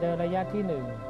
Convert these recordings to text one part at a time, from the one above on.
เดินหนอกำหนดเดินระยะที่หนึ่ง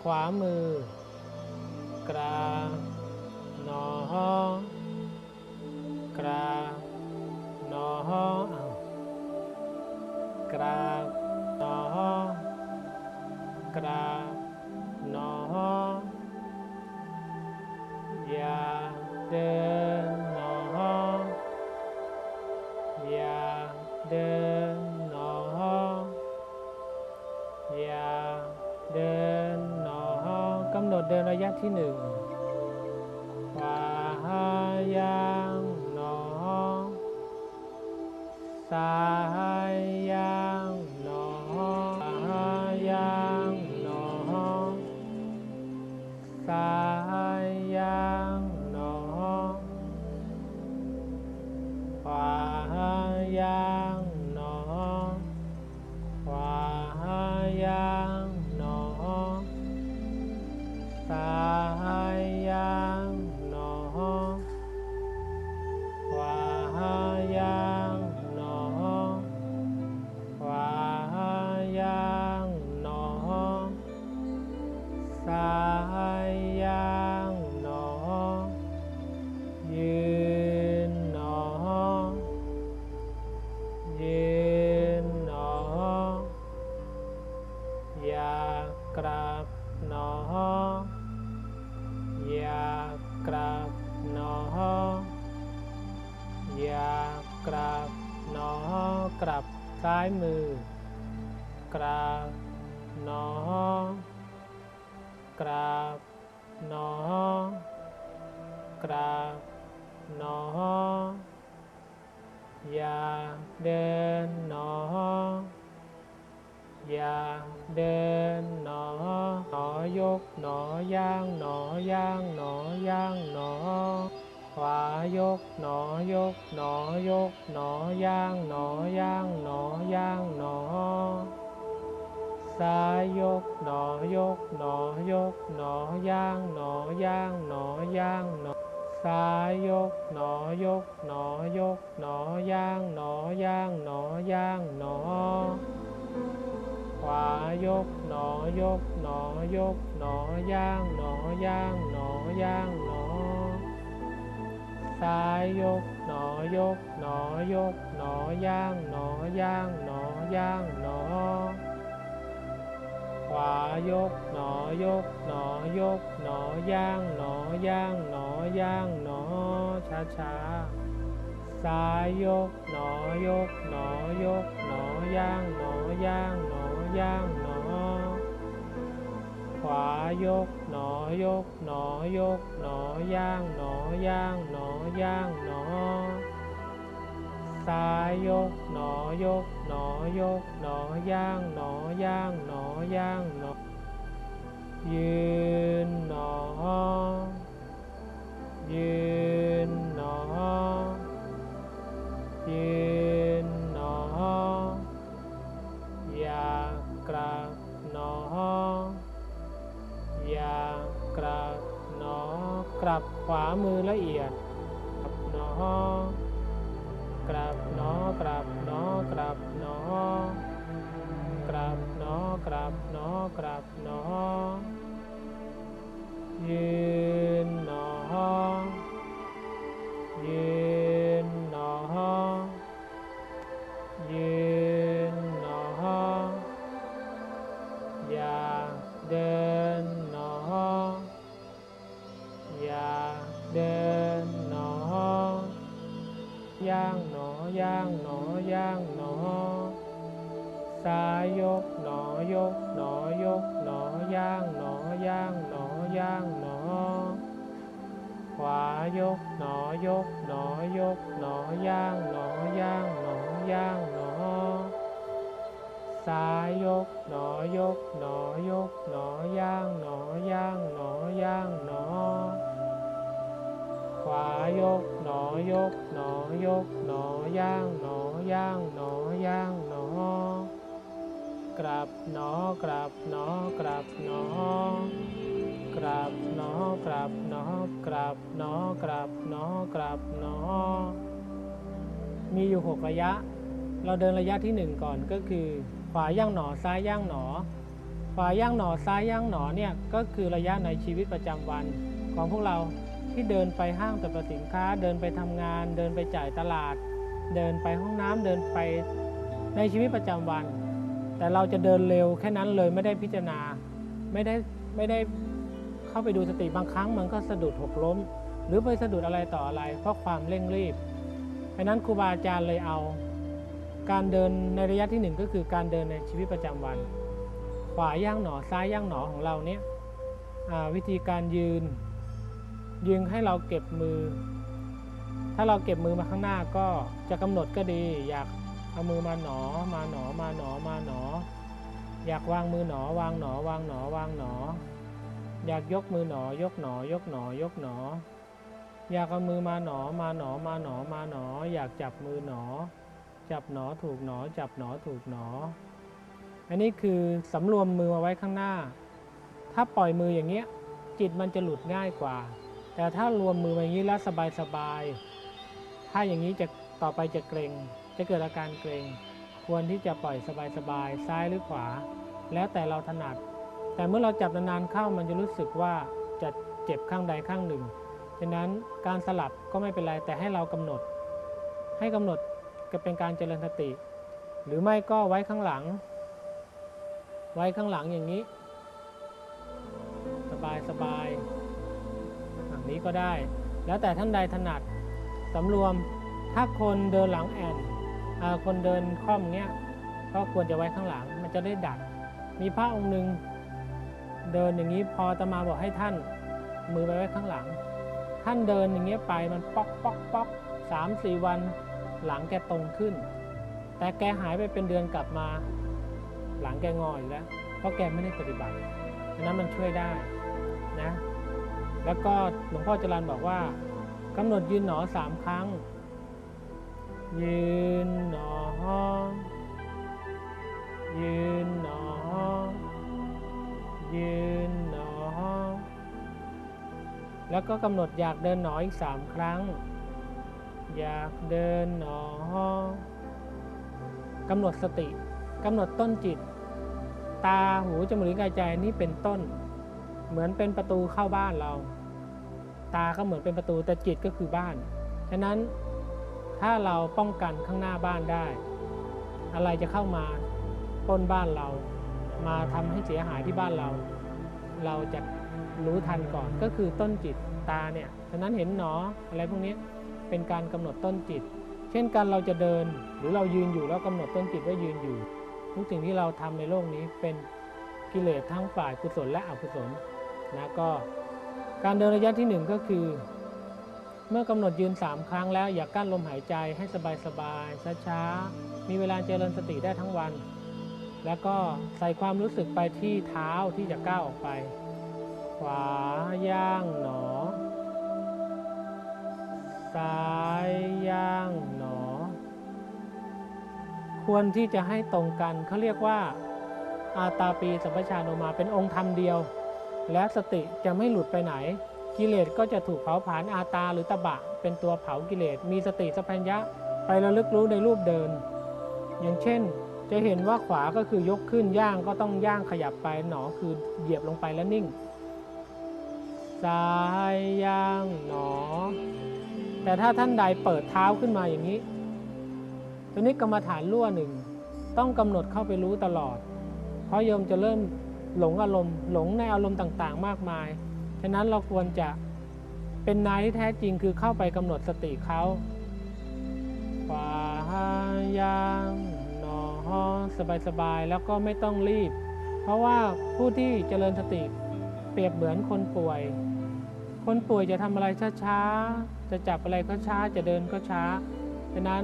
ขวามือ ที่หนึ่ง กราบหนอกราบหนอ อย่าเดินหนอ อย่าเดินหนอ หนอยกหนอย่างหนอย่างหนอย่างหนอ ขวายกหนอยกหนอยกหนอย่างหนอย่างหนอย่างหนอ ซ้ายยกหนอยกหนอยกหนอย่างหนอย่างหนอย่างหนอซ้ายยกหนอยกหนอยกหนอย่างหนอย่างหนอย่างหนอ ขวายกหนอยกหนอยกหนอย่างหนอย่างหนอย่างหนอซ้ายยกหนอยกหนอยกหนอย่างหนอย่างหนอย่างหนอ ขวายกหนอยกหนอยกหนอย่างหนอย่างหนอย่างหนอช้าช้าซ้ายยกหนอยกหนอยกหนอย่างหนอย่างหนอย่างหนอขวายกหนอยกหนอยกหนอย่างหนอย่างหนอย่างหนอ ซ้ายยกหนอยกหนอยกหนอย่างหนอย่างหนอย่างหนอยืนหนอ ยืนหนอ ยืนหนอ อย่ากลับหนอ อย่ากลับหนอ กลับขวามือละเอียดหนョ กราบเนอกราบเนอกราบเนอกราบเนอกราบเนอกราบเนอยืนเนอยืน ยยกหนอยกหนอยกหนอย่างหนอย่างหนอย่างหนอ ขวายกหนอยกหนอยกหนอย่างหนอย่างหนอย่างหนอซ้ายยกหนอยกหนอยกหนอย่างหนอย่างหนอย่างหนอ ขวายกหนอยกหนอยกหนอย่างหนอย่างหนอย่างหนอ กราบหนอกราบหนอกราบหนอกราบหนอกราบหนอกราบหนอกราบหนอกราบหนอ มีอยู่หกระยะ เราเดินระยะที่หนึ่งก่อนก็คือ ขวาย่างหนอซ้ายย่างหนอ ขวาย่างหนอซ้ายย่างหนอเนี่ยก็คือระยะในชีวิตประจำวันของพวกเราที่เดินไปห้างสรรพสินค้า เดินไปทำงาน เดินไปจ่ายตลาด เดินไปห้องน้ำเดินไปในชีวิตประจำวัน แต่เราจะเดินเร็วแค่นั้นเลยไม่ได้พิจารณาไม่ได้ไม่ได้เข้าไปดูสติบางครั้งมันก็สะดุดหกล้ม หรือไปสะดุดอะไรต่ออะไร เพราะความเร่งรีบเพราะนั้นครูบาอาจารย์เลยเอา การเดินในระยะที่หนึ่งก็คือการเดินในชีวิตประจำวัน ขวาย่างหนอซ้ายย่างหนอของเราเนี่ยวิธีการยืน ยืนให้เราเก็บมือ ถ้าเราเก็บมือมาข้างหน้าก็จะกำหนดก็ดีอยาก เอามือมาหนอ มาหนอ มาหนอ มาหนอ อยากวางมือหนอ วางหนอ วางหนอ วางหนอ อยากยกมือหนอ ยกหนอ ยกหนอ ยกหนอ อยากเอามือมาหนอ มาหนอ มาหนอ มาหนอ อยากจับมือหนอ จับหนอถูกหนอ จับหนอถูกหนอ อันนี้คือสำรวมมือมาไว้ข้างหน้า ถ้าปล่อยมืออย่างเงี้ย จิตมันจะหลุดง่ายกว่า แต่ถ้ารวมมืออย่างนี้แล้วสบายสบาย ถ้าอย่างนี้จะต่อไปจะเกรง จะเกิดอาการเกรงควรที่จะปล่อยสบายๆ ซ้ายหรือขวา แล้วแต่เราถนัด แต่เมื่อเราจับนานๆเข้ามันจะรู้สึกว่าจะเจ็บข้างใดข้างหนึ่งฉะนั้นการสลับก็ไม่เป็นไรแต่ให้เรากำหนด ให้กำหนดก็เป็นการเจริญสติ หรือไม่ก็ไว้ข้างหลัง ไว้ข้างหลังอย่างนี้ สบายสบายอย่างนี้ก็ได้ แล้วแต่ท่านใดถนัดสำรวมถ้าคนเดินหลังแอน คนเดินค่อมเงี้ยก็ควรจะไว้ข้างหลัง มันจะได้ดัดมีพระองค์หนึ่งเดินอย่างนี้พออาตมาบอกให้ท่านมือไปไว้ข้างหลัง ท่านเดินอย่างเงี้ยไปมันป๊อกป๊อกป๊อกสามสี่วันหลังแกตรงขึ้น แต่แกหายไปเป็นเดือนกลับมา หลังแกงออยู่แล้ว เพราะแกไม่ได้ปฏิบัติอันนั้นมันช่วยได้นะ แล้วก็หลวงพ่อจรันบอกว่ากำหนดยืนหนอสามครั้ง ยืนหนอ ยืนหนอ ยืนหนอ แล้วก็กำหนดอยากเดินหนออีกสามครั้ง อยากเดินหนอกำหนดสติกำหนดต้นจิต ตาหูจมูกลิ้นกายใจนี่เป็นต้น เหมือนเป็นประตูเข้าบ้านเรา ตาก็เหมือนเป็นประตูแต่จิตก็คือบ้าน ฉะนั้น ถ้าเราป้องกันข้างหน้าบ้านได้ อะไรจะเข้ามาปล้นบ้านเรา มาทำให้เสียหายที่บ้านเรา เราจะรู้ทันก่อนก็คือต้นจิตตาเนี่ยฉะนั้นเห็นหนออะไรพวกนี้เป็นการกำหนดต้นจิต เช่นกันเราจะเดินหรือเรายืนอยู่แล้วกำหนดต้นจิตว่ายืนอยู่ทุกสิ่งที่เราทำในโลกนี้เป็นกิเลสทั้งฝ่ายกุศลและอกุศลนะก็การเดินระยะที่หนึ่งก็คือ เมื่อกำหนดยืน 3 ครั้งแล้วอย่ากั้นลมหายใจให้สบายๆช้าๆมีเวลาเจริญสติได้ทั้งวัน แล้วก็ใส่ความรู้สึกไปที่เท้าที่จะก้าวออกไป ขวาย่างหนอ ซ้ายย่างหนอ ควรที่จะให้ตรงกันเขาเรียกว่าอาตาปีสัมปชานโนมาเป็นองค์ธรรมเดียว และสติจะไม่หลุดไปไหน กิเลสก็จะถูกเผาผลาญอาตาหรือตบะ เป็นตัวเผากิเลส มีสติสัพพัญญะไประลึกรู้ในรูปเดิน อย่างเช่น จะเห็นว่าขวาก็คือยกขึ้นย่างก็ต้องย่างขยับไปหนอคือเหยียบลงไปแล้วนิ่ง ซ้ายย่างหนอ แต่ถ้าท่านใดเปิดเท้าขึ้นมาอย่างนี้ตัวนี้กรรมฐานรั่วหนึ่งต้องกำหนดเข้าไปรู้ตลอด เพราะโยมจะเริ่มหลงอารมณ์หลงในอารมณ์ต่างๆ มากมาย ฉะนั้นเราควรจะเป็นนายที่แท้จริงคือเข้าไปกำหนดสติเขาขวายังหนอสบายๆ แล้วก็ไม่ต้องรีบ เพราะว่าผู้ที่เจริญสติเปรียบเหมือนคนป่วย คนป่วยจะทำอะไรช้าๆ จะจับอะไรก็ช้า จะเดินก็ช้า ฉะนั้น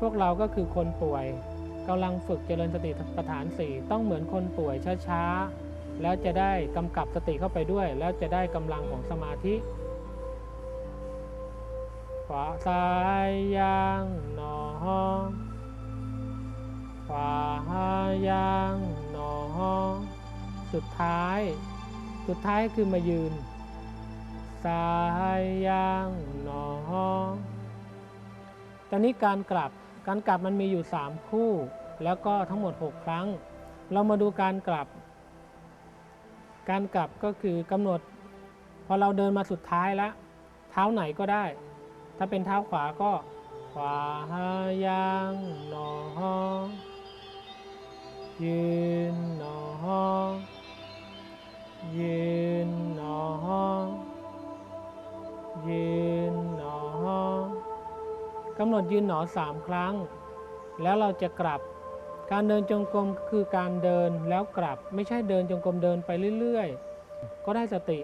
พวกเราก็คือคนป่วยกำลังฝึกเจริญสติปัฏฐานสี่ต้องเหมือนคนป่วยช้าๆ แล้วจะได้กำกับสติเข้าไปด้วย แล้วจะได้กำลังของสมาธิขวาซ้ายย่างหนอขวาย่างหนอสุดท้าย สุดท้ายคือมายืนซ้ายย่างหนอตอนนี้การกลับการกลับมันมีอยู่ 3 คู่ แล้วก็ทั้งหมด 6 ครั้ง เรามาดูการกลับ การกลับก็คือกำหนด พอเราเดินมาสุดท้ายแล้ว เท้าไหนก็ได้ ถ้าเป็นเท้าขวาก็ ขวาย่างหนอยืนหนอยืนหนอยืนหนอกำหนดยืนหนอสามครั้ง แล้วเราจะกลับ การเดินจงกรมคือการเดินแล้วกลับ ไม่ใช่เดินจงกรมเดินไปเรื่อยๆ ก็ได้สติ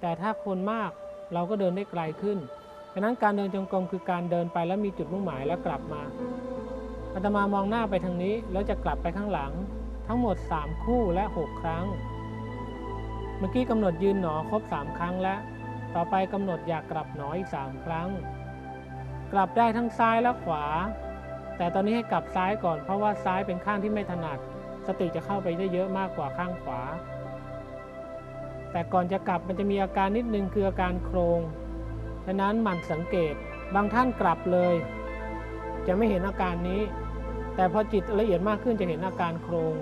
แต่ถ้าคนมากเราก็เดินได้ไกลขึ้นดังนั้นการเดินจงกรมคือการเดินไปแล้วมีจุดมุ่งหมายแล้วกลับมาอาตมามองหน้าไปทางนี้แล้วจะกลับไปข้างหลัง ทั้งหมด 3 คู่และ 6 ครั้ง เมื่อกี้กำหนดยืนหนอครบ 3 ครั้งแล้ว ต่อไปกำหนดอยากกลับหนออีก 3 ครั้ง กลับได้ทั้งซ้ายและขวา แต่ตอนนี้ให้กลับซ้ายก่อน เพราะว่าซ้ายเป็นข้างที่ไม่ถนัด สติจะเข้าไปได้เยอะมากกว่าข้างขวา แต่ก่อนจะกลับมันจะมีอาการนิดนึงคืออาการโครง ฉะนั้นหมั่นสังเกต บางท่านกลับเลย จะไม่เห็นอาการนี้ แต่พอจิตละเอียดมากขึ้นจะเห็นอาการโครง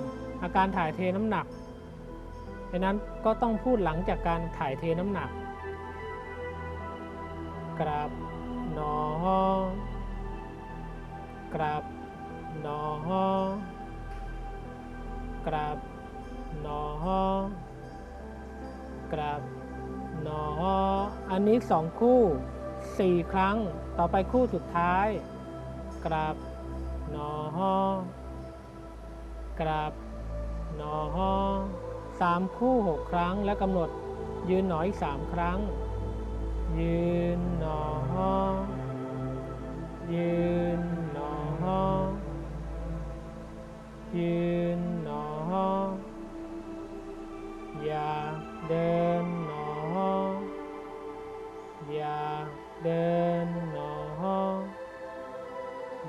อาการถ่ายเทน้ำหนัก ฉะนั้นก็ต้องพูดหลังจากการถ่ายเทน้ำหนักกราบหนอ กราบหนอกราบหนอกราบหนอ อันนี้สองคู่สี่ครั้ง ต่อไปคู่สุดท้ายกราบหนอกราบหนอสามคู่หกครั้งและกำหนดยืนหนออีกสามครั้ง ยืนหนอยืนน อยืนหนอ อย่าเดินหนอ อย่าเดินหนอ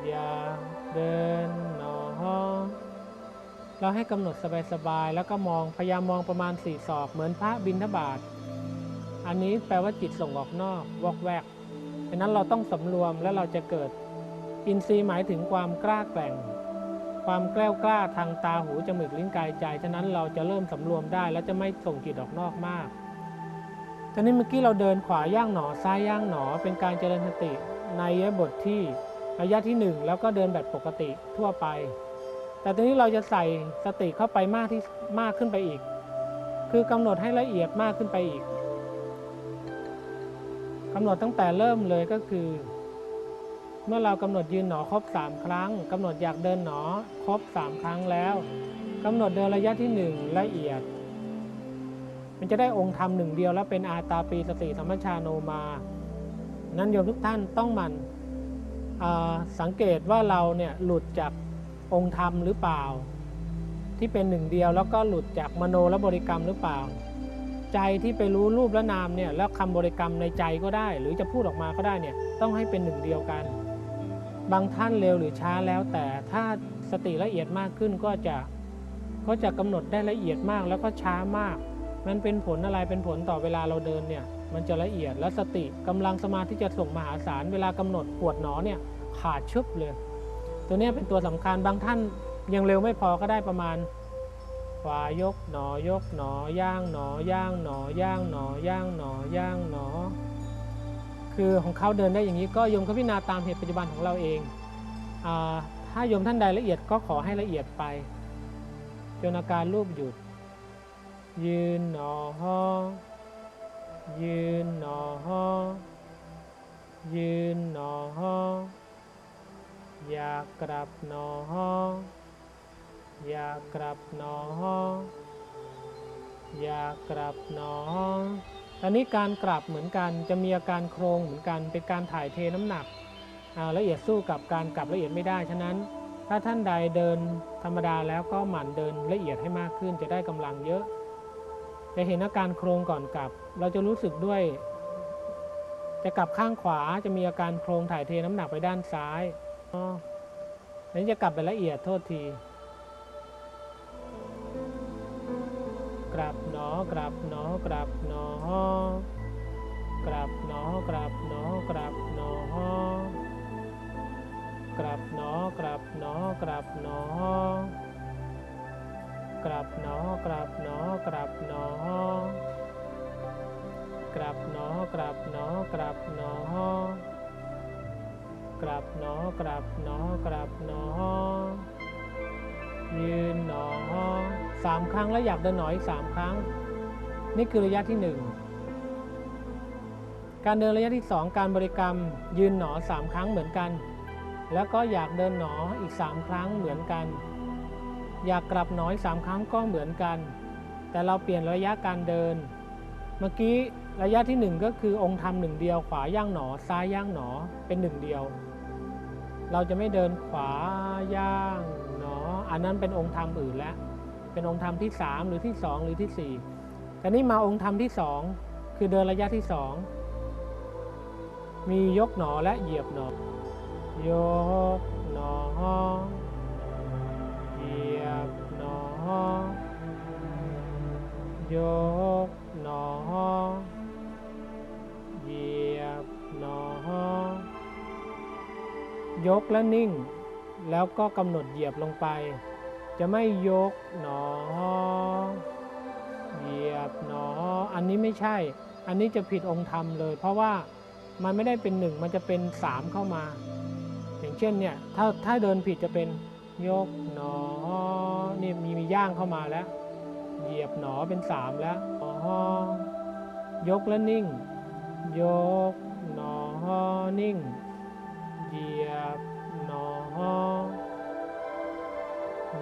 อย่าเดินหนอ เราให้กำหนดสบายๆ แล้วก็มองพยายามมองประมาณสี่ศอก เหมือนพระบิณฑบาตอันนี้แปลว่าจิตส่งออกนอก วอกแวกดังนั้นเราต้องสำรวมแล้วเราจะเกิด อินทรีย์หมายถึงความกล้าแกร่ง ความแกล้วกล้าทางตาหูจมูกลิ้นกายใจ ฉะนั้นเราจะเริ่มสำรวมได้และจะไม่ส่งจิตออกนอกมากทีนี้เมื่อกี้เราเดินขวาย่างหนอซ้ายย่างหนอ เป็นการเจริญสติในยบทที่ระยะที่ 1 แล้วก็เดินแบบปกติทั่วไป แต่ตอนนี้เราจะใส่สติเข้าไปมากที่มากขึ้นไปอีก คือกำหนดให้ละเอียดมากขึ้นไปอีกกำหนดตั้งแต่เริ่มเลยก็คือ เมื่อเรากำหนดยืนหนอครบ 3 ครั้งกำหนดอยากเดินหนอครบ 3 ครั้งแล้วกำหนดเดินระยะที่ 1 ละเอียด มันจะได้องค์ธรรมหนึ่งเดียวแล้วเป็นอาตาปีสติธรรมชาโนมา นั้นโยมทุกท่านต้องมันสังเกตว่าเราเนี่ยหลุดจากองค์ธรรมหรือเปล่า ที่เป็นหนึ่งเดียวแล้วก็หลุดจากมโนและบริกรรมหรือเปล่า ใจที่ไปรู้รูปและนามเนี่ยแล้วคำบริกรรมในใจก็ได้ หรือจะพูดออกมาก็ได้เนี่ยต้องให้เป็นหนึ่งเดียวกัน บางท่านเร็วหรือช้าแล้ว แต่ถ้าสติละเอียดมากขึ้นก็จะก็จะกำหนดได้ละเอียดมากแล้วก็ช้ามาก มันเป็นผลอะไรเป็นผลต่อเวลาเราเดินเนี่ยมันจะละเอียดและสติกำลังสมาธิจะส่งมหาศาลเวลากำหนดปวดหนอเนี่ยขาดชึบเลย ตัวนี้เป็นตัวสำคัญบางท่านยังเร็วไม่พอก็ได้ประมาณขวายกหนอยกหนอย่างหนอย่างหนอย่างหนอย่างหนอย่างหนอ คือของเขาเดินได้อย่างนี้ก็โยมก็พิจารณาตามเหตุปัจจุบันของเราเองอถ้าโยมท่านใดละเอียดก็ขอให้ละเอียดไปจนอาการรูปหยุด ยืนหนอห้อยืนหนอห้อยืนหนอห้ออยากกลับหนอห้ออยากกลับหนออยากกลับหนอ อันนี้การกลับเหมือนกันจะมีอาการโครงเหมือนกัน เป็นการถ่ายเทน้ำหนักละเอียดสู้กับการกลับละเอียดไม่ได้ฉะนั้น ถ้าท่านใดเดินธรรมดาแล้วก็หมั่นเดินละเอียดให้มากขึ้นจะได้กำลังเยอะจะเห็นอาการโครงก่อนกลับ เราจะรู้สึกด้วย จะกลับข้างขวาจะมีอาการโครงถ่ายเทน้ำหนักไปด้านซ้ายอ๋ออันนี้จะกลับไปละเอียดโทษทีกลับ กลับหนอกลับหนอกลับหนอกลับหนอกลับหนอกลับหนอกลับหนอกลับหนอกลับหนอกลับหนอกลับหนอกลับหนอกลับหนอกลับหนอกลับหนอกลับหนอกลับหนอยืนหนอสามครั้งแล้วอยากเดินหนออีกสามครั้ง นี่คือระยะที่หนึ่งการเดินระยะที่สองการบริกรรมยืนหนอสามครั้งเหมือนกัน แล้วก็อยากเดินหนออีกสามครั้งเหมือนกัน อยากกลับหนออีกสามครั้งก็เหมือนกัน แต่เราเปลี่ยนระยะการเดิน เมื่อกี้ระยะที่หนึ่งก็คือองค์ธรรมหนึ่งเดียวขวาย่างหนอซ้ายย่างหนอเป็นหนึ่งเดียว เราจะไม่เดินขวาย่างหนอ อันนั้นเป็นองค์ธรรมอื่นแล้ว เป็นองค์ธรรมที่ 3 หรือที่ 2 หรือที่ 4 แต่นี่มาองค์ธรรมที่2คือเดินระยะที่2มียกหนอและเหยียบหนอยกหนอเหยียบหนอยกหนอเหยียบหนอยกและนิ่ง แล้วก็กำหนดเหยียบลงไป จะไม่ยกหนอ เหยียบหนอ อันนี้ไม่ใช่ อันนี้จะผิดองค์ธรรมเลย เพราะว่ามันไม่ได้เป็นหนึ่งมันจะเป็นสามเข้ามา อย่างเช่นเนี่ยถ้าถ้าเดินผิดจะเป็นยกหนอนี่มีมีย่างเข้ามาแล้ว เหยียบหนอเป็นสามแล้วหนอยกและนิ่ง ยกหนอนิ่ง เหยียบหนอ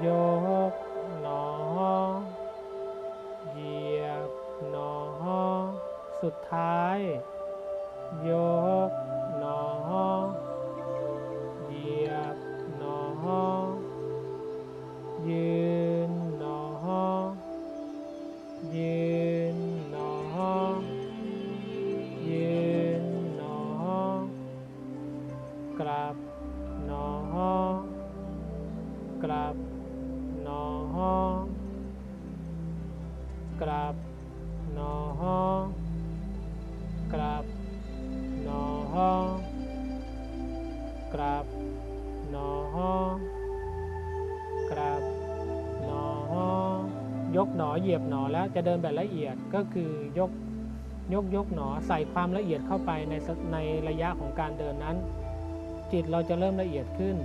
ยก สุดท้าย ยก หนอ หนอเหยียบหนอแล้วจะเดินแบบละเอียดก็คือยกยกยกหนอใส่ความละเอียดเข้าไปในในระยะของการเดินนั้น จิตเราจะเริ่มละเอียดขึ้น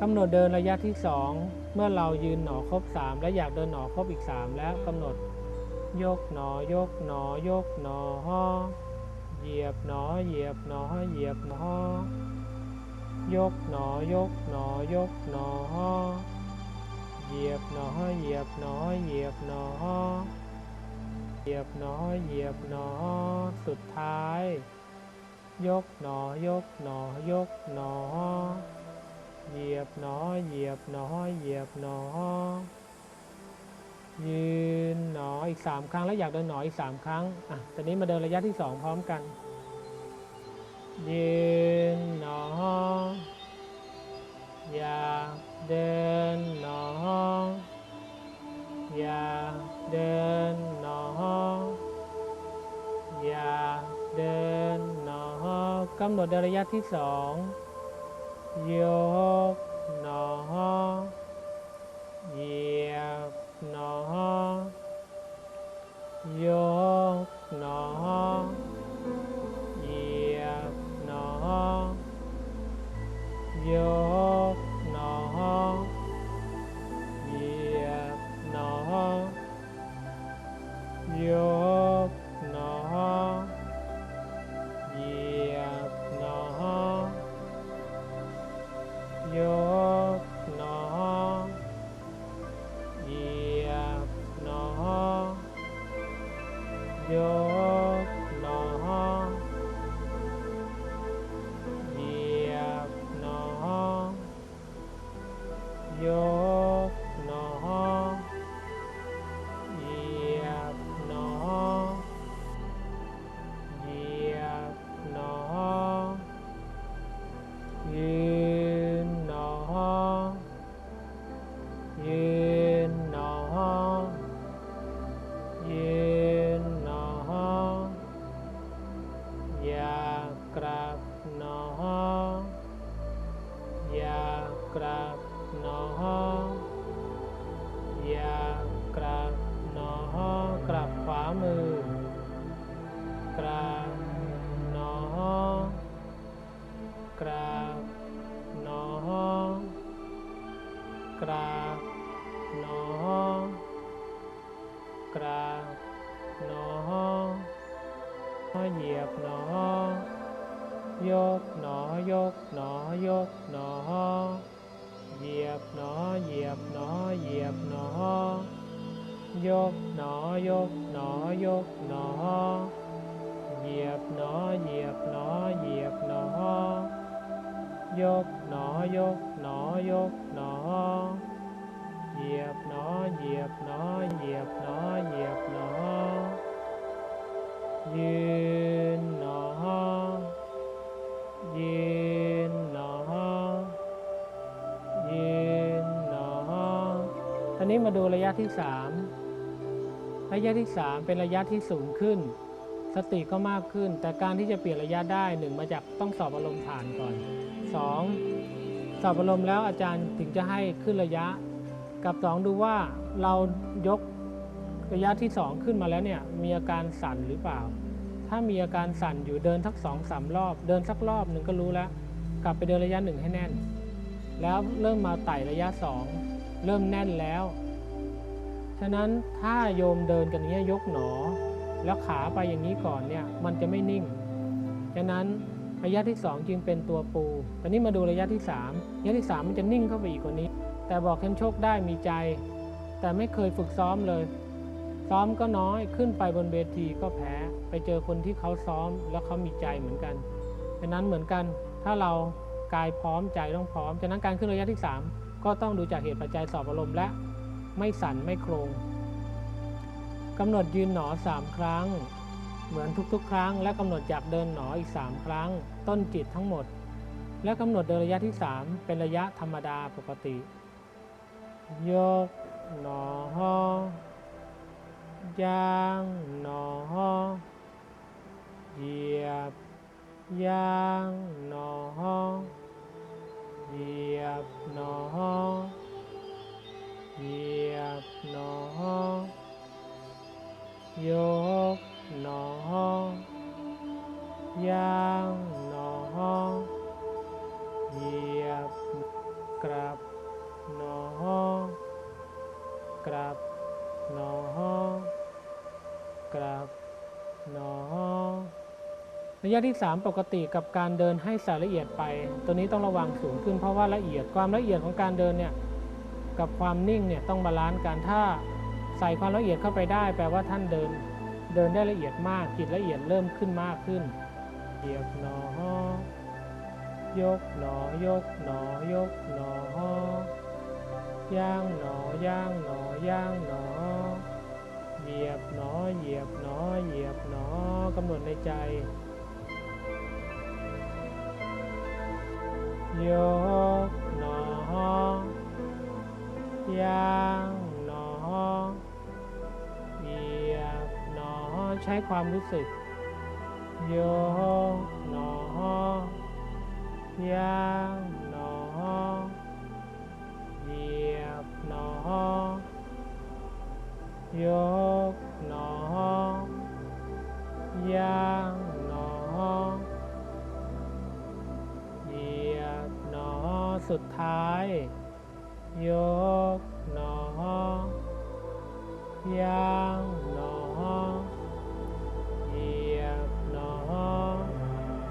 กำหนดเดินระยะที่ 2 เมื่อเรายืนหนอครบ 3 และอยากเดินหนอครบอีก 3 แล้วกำหนด ยกหนอยกหนอยกหนอเหยียบหนอเหยียบหนอเหยียบหนอยกหนอยกหนอยกหนอ เหยียบหนอเหยียบหนอเหยียบหนอเหยียบหนอเหยียบหนอสุดท้าย ยกหนอยกหนอยกหนอเหยียบหนอเหยียบหนอเหยียบหนอยืนหนออีกสามครั้งแล้วอยากเดินหนออีกสามครั้งอะตอนนี้มาเดินระยะที่สองพร้อมกันยืนหนออยาก đến nó. Và đến nó. Và đến nó. Cấm đồ đa la thứ thiết soạn vô nó. กหนอยกหนอยกหนอเหยียบหนอเหยียบหนอเหยียบหนอ นี้มาดูระยะที่สามระยะที่สามเป็นระยะที่สูงขึ้น สติก็มากขึ้น แต่การที่จะเปลี่ยนระยะได้หนึ่งมาจากต้องสอบอารมณ์ผ่านก่อนสองสอบอารมณ์แล้วอาจารย์ถึงจะให้ขึ้นระยะ กับสองดูว่าเรายกระยะที่สองขึ้นมาแล้วเนี่ยมีอาการสั่นหรือเปล่า ถ้ามีอาการสั่นอยู่เดินทักสองสามรอบ เดินสักรอบหนึ่งก็รู้แล้ว กลับไปเดินระยะหนึ่งให้แน่น แล้วเริ่มมาไต่ระยะสองเริ่มแน่นแล้ว ฉะนั้นถ้าโยมเดินกันอย่างนี้ยกหนอ แล้วขาไปอย่างนี้ก่อนเนี่ยมันจะไม่นิ่ง ฉะนั้นระยะที่สองจึงเป็นตัวปู ตอนนี้มาดูระยะที่สามระยะที่สามมันจะนิ่งเข้าไปอีกกว่านี้ แต่บอกเข้มโชคได้มีใจ แต่ไม่เคยฝึกซ้อมเลย ซ้อมก็น้อยขึ้นไปบนเวทีก็แพ้ ไปเจอคนที่เขาซ้อมแล้วเขามีใจเหมือนกันฉะนั้นเหมือนกันถ้าเรากายพร้อมใจต้องพร้อม ฉะนั้นการขึ้นระยะที่ 3 ก็ต้องดูจากเหตุปัจจัยสอบอารมณ์และ ไม่สั่นไม่โครงกำหนดยืนหนอ 3 ครั้ง เหมือนทุกๆ ครั้ง และกำหนดอยากเดินหนออีก 3 ครั้ง ต้นจิตทั้งหมด และกำหนดเดินระยะที่ 3 เป็นระยะธรรมดาปกติ ยกหนอย่าง หนอ เหยียบ ย่าง หนอ เหยียบ หนอ เหยียบหนอยกหนอย่างหนอเหยียบกลับหนอกลับหนอกลับหนอระยะที่ 3 ปกติกับการเดินให้สายละเอียดไป ตัวนี้ต้องระวังสูงขึ้นเพราะว่าละเอียดความละเอียดของการเดินเนี่ย กับความนิ่งเนี่ยต้องบาลานซ์กันถ้าใส่ความละเอียดเข้าไปได้ แปลว่าท่านเดิน เดินได้ละเอียดมากจิตละเอียดเริ่มขึ้นมากขึ้นเหยียบหนอยกหนอยกหนอยกหนอย่างหนอย่างหนอย่างหนอเหยียบหนอเหยียบหนอเหยียบหนอกำหนดในใจยกหนอ ย่างหนอเหยียบหนอใช้ความรู้สึก โยกหนอย่างหนอเหยียบหนอโยกหนอย่างหนอเหยียบหนอสุดท้าย ยกหนอย่างหนอเหยียบหน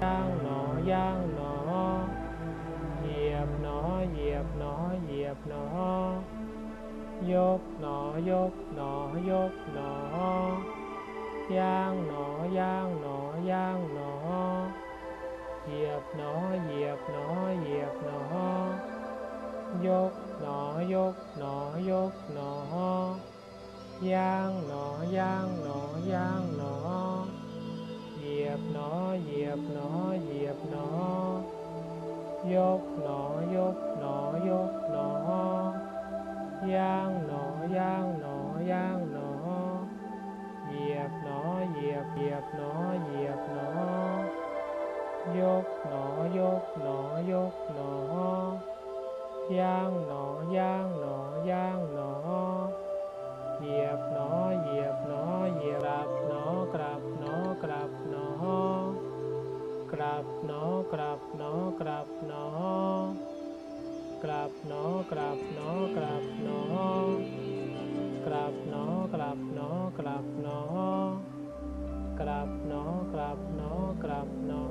อย่างหนอย่างหนอเหยียบหนอเหยียบหนอเหยียบหนอยกหนอยกหนอยกหนอย่างหนอย่างหนอย่างหนอเหยียบหนอเหยียบหนอเหยียบหนอยก หนอยกหนอยกหนอย่างหนอย่างหนอย่างหนอ เหยียบหนอเหยียบหนอเหยียบหนอยกหนอยกหนอยกหนอย่างหนอย่างหนอย่างหนอ เหยียบหนอเหยียบเหยียบหนอเหยียบหนอยกหนอยกหนอยกหนอ ย่างหนอย่างหนอย่างหนอ เหยียบหนอเหยียบหนอเหยียบกลับหนอกลับหนอกลับหนอกลับหนอกลับหนอกลับหนอกลับหนอกลับหนอกลับหนอกลับหนอกลับหนอกลับหนอกลับหนอกลับหนอกลับหนอ